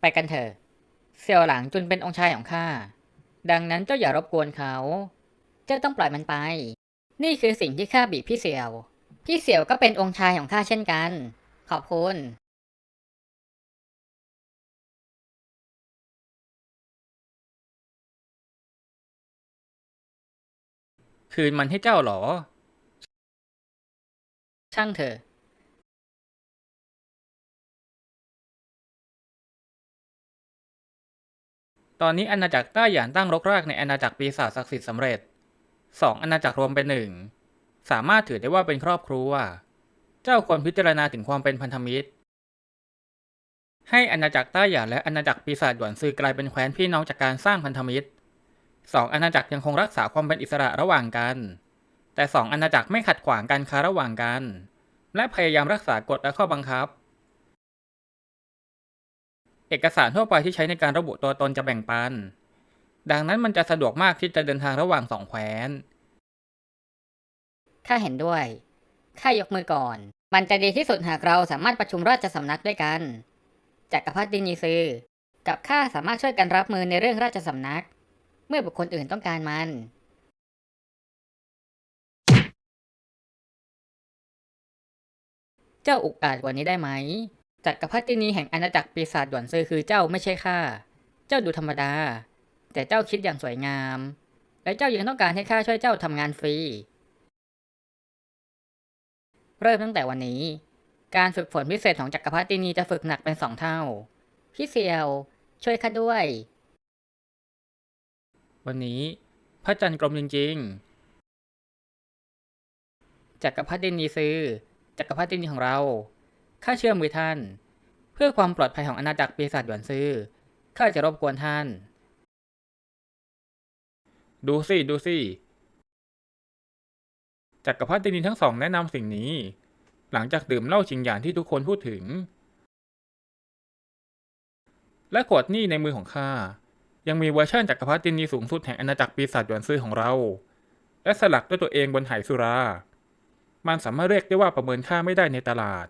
ไปกันเถอะ เสี่ยวหลังจุนเป็นองค์ชายของข้า ดังนั้นเจ้าอย่ารบกวนเขา เจ้าต้องปล่อยมันไป นี่คือสิ่งที่ข้าบีบพี่เสี่ยว พี่เสี่ยวก็เป็นองค์ชายของข้าเช่นกัน ขอบคุณ คืนมันให้เจ้าเหรอ ช่างเถอะ ตอนนี้อาณาจักรต้าหยานตั้งรกรากในอาณาจักรปีศาจศักดิ์สิทธิ์สำเร็จสองอาณาจักรรวมเป็นหนึ่งสามารถถือได้ว่าเป็นครอบครัว เจ้าควรพิจารณาถึงความเป็นพันธมิตร ให้อาณาจักรต้าหยานและอาณาจักรปีศาจหยวนซือกลายเป็นแคว้นพี่น้องจากการสร้างพันธมิตรสองอาณาจักรยังคงรักษาความเป็นอิสระระหว่างกัน แต่สองอาณาจักรไม่ขัดขวางการค้าระหว่างกัน และพยายามรักษากฎและข้อบังคับ เอกสารทั่วไปที่ใช้ในการระบุตัวตนจะแบ่งปัน ดังนั้นมันจะสะดวกมากที่จะเดินทางระหว่างสองแคว้น ข้าเห็นด้วย ข้ายกมือก่อน มันจะดีที่สุดหากเราสามารถประชุมราชสำนักด้วยกัน จักรพรรดินีซือ กับข้าสามารถช่วยกันรับมือในเรื่องราชสำนัก เมื่อบุคคลอื่นต้องการมัน เจ้าอุกอาจกว่านี้ได้ไหม จักรพรรดินีแห่งอาณาจักรปีศาจหยวนซือคือเจ้าไม่ใช่ข้า เจ้าดูธรรมดา แต่เจ้าคิดอย่างสวยงาม และเจ้ายังต้องการให้ข้าช่วยเจ้าทำงานฟรี เริ่มตั้งแต่วันนี้ การฝึกฝนพิเศษของจักรพรรดินีจะฝึกหนักเป็นสองเท่า พี่เซียว ช่วยข้าด้วย วันนี้พระจันทร์กลมจริงจักรพรรดินีซือจักรพรรดินีของเรา ข้าเชื่อมือท่าน เพื่อความปลอดภัยของอาณาจักรปีศาจหยวนซือข้าจะรบกวนท่าน ดูสิ ดูสิจักรพรรดินีทั้งสองแนะนำสิ่งนี้ หลังจากดื่มเหล้าชิงหยานที่ทุกคนพูดถึง และขวดนี่ในมือของข้ายังมีเวอร์ชันจักรพรรดินีสูงสุดแห่งอาณาจักรปีศาจหยวนซื่อของเรา และสลักด้วยตัวเองบนไหสุรา มันสามารถเรียกได้ว่าประเมินค่าไม่ได้ในตลาด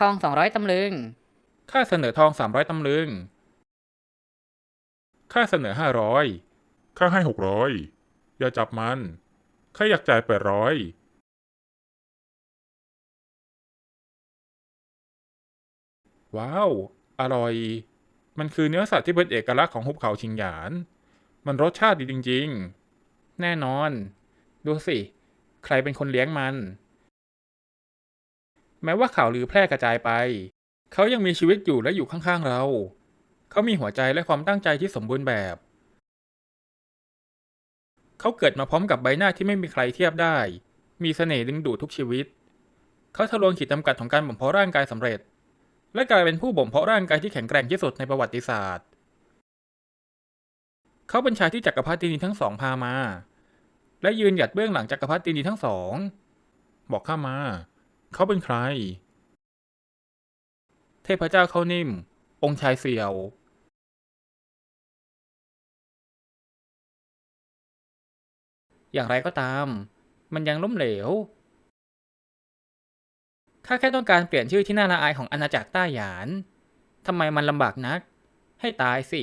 ทองสองร้อยตำลึงค่าเสนอทองสามร้อยตำลึงค่าเสนอห้าร้อยข้าให้หกร้อยอย่าจับมัน ข้าอยากจ่ายแปดร้อยว้าว อร่อย มันคือเนื้อสัตว์ที่เป็นเอกลักษณ์ของหุบเขาชิงหยาน มันรสชาติดีจริง ๆ แน่นอน ดูสิ ใครเป็นคนเลี้ยงมัน แม้ว่าข่าวลือแพร่กระจายไป เขายังมีชีวิตอยู่และอยู่ข้างๆเรา เขามีหัวใจและความตั้งใจที่สมบูรณ์แบบ เขาเกิดมาพร้อมกับใบหน้าที่ไม่มีใครเทียบได้ มีเสน่ห์ดึงดูดทุกชีวิต เขาทะลวงขีดจำกัดของการบ่มเพาะร่างกายสำเร็จ และกลายเป็นผู้บ่มเพาะร่างกายที่แข็งแกร่งที่สุดในประวัติศาสตร์ เขาเป็นชายที่จักรพรรดินีทั้งสองพามา และยืนหยัดเบื้องหลังจักรพรรดินีทั้งสอง บอกข้ามา เขาเป็นใคร เทพเจ้าเขานิ่ม องค์ชายเสี่ยว อย่างไรก็ตาม มันยังล้มเหลว ข้าแค่ต้องการเปลี่ยนชื่อที่น่าละอายของอาณาจักรต้าหยาน ทำไมมันลำบากนัก ให้ตายสิ